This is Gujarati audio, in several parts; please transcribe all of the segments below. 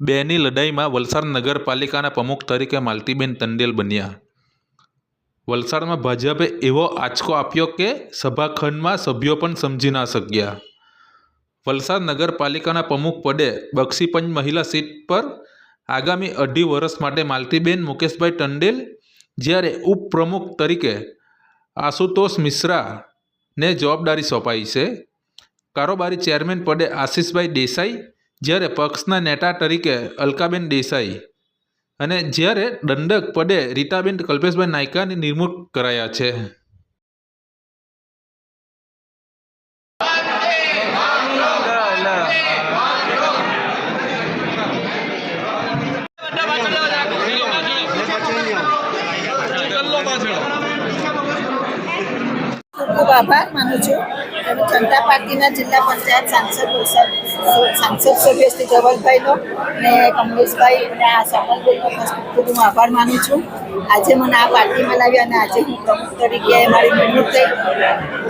બેની લડાઈમાં વલસાડ નગરપાલિકાના પ્રમુખ તરીકે માલતીબેન તંડેલ બન્યા. વલસાડમાં ભાજપે એવો આંચકો આપ્યો કે સભાખંડમાં સભ્યો પણ સમજી ના શક્યા. વલસાડ નગરપાલિકાના પ્રમુખ પદે બક્ષીપંચ મહિલા સીટ પર આગામી અઢી વર્ષ માટે માલતીબેન મુકેશભાઈ ટંડેલ જ્યારે ઉપપ્રમુખ તરીકે આશુતોષ મિશ્રાને જવાબદારી સોંપાઈ છે. કારોબારી ચેરમેન પદે આશીષભાઈ દેસાઈ જ્યારે પક્ષના નેતા તરીકે અલકાબેન દેસાઈ અને જ્યારે દંડક પદે રીતાબેન કલ્પેશભાઈ નાયકાની નિમણૂક કરાયા છે. ખૂબ આભાર માનું છું. જનતા પાર્ટીના જિલ્લા પંચાયત સાંસદ વલસાડ સાંસદ સભ્ય શ્રી ધવલભાઈનો અને કમલેશભાઈ અને આ સમલભાઈનો ખાસ ખૂબ ખૂબ હું આભાર માનું છું. આજે મને આ પાર્ટીમાં લાવ્યા અને આજે હું પ્રમુખ તરીકે મારી નિમણૂક થઈ.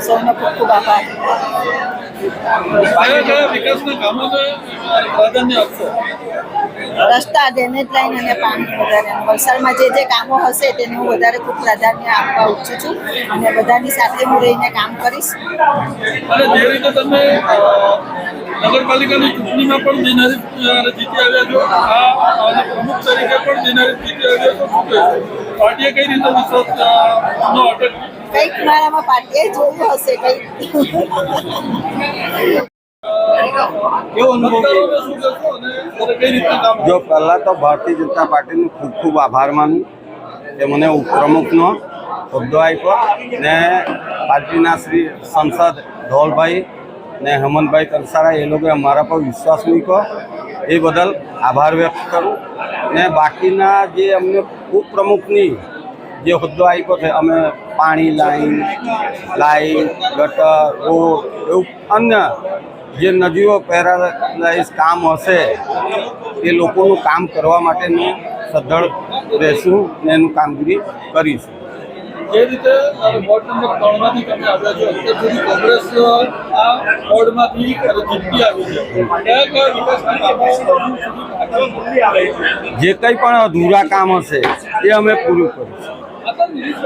સૌનો ખૂબ ખૂબ આભાર. રસ્તા ડેમેજ લાઈન અને પાણી વધારે. વલસાડમાં જે જે કામો હશે તેને હું વધારે ખૂબ પ્રાધાન્ય આપવા ઈચ્છું છું. અને બધાની સાથે હું રહીને કામ કરીશ. અને જે રીતે તમે નગરપાલિકાની ચૂંટણીમાં પણ બિનહરીફ જીતી આવ્યા છો. આ પ્રમુખ તરીકે પણ બિનહરીફ જીતી આવ્યા છો. શું કહેશો? પાર્ટીએ કઈ રીતે વિશ્વાસ નો અટક કંઈક મારામાં પાર્ટીએ જોયું હશે કંઈક. કેવો અનુભવ શું કહેશો અને અને કઈ રીતે કામ જો પહેલાં તો ભારતીય જનતા પાર્ટીનો ખૂબ ખૂબ આભાર માનું. કે મને ઉપપ્રમુખનો હોદ્દો આપ્યો ને પાર્ટીના શ્રી સંસદ ધોલભાઈ ને હેમંતભાઈ કંસારા એ લોકોએ અમારા પર વિશ્વાસ મૂક્યો. એ બદલ આભાર વ્યક્ત કરું. ને બાકીના જે અમને ઉપપ્રમુખની જે હોદ્દો આપ્યો છે, અમે પાણી લાઈન લાઈન ગટર, રોડ, એવું અન્ય જે નદીઓ પેરાલાઇઝ કામ હશે, એ લોકોનું કામ કરવા માટેનું સદ્ધળ રહેશું ને એનું કામગીરી કરીશું. જે રીતે વોર્ડ નંબર ત્રણમાંથી તમે આવ્યા છો અત્યાર સુધી કોંગ્રેસ આ વોર્ડમાંથી જીતતી આવી છે? જે કંઈ પણ અધૂરા કામ હશે એ અમે પૂરું કરીશું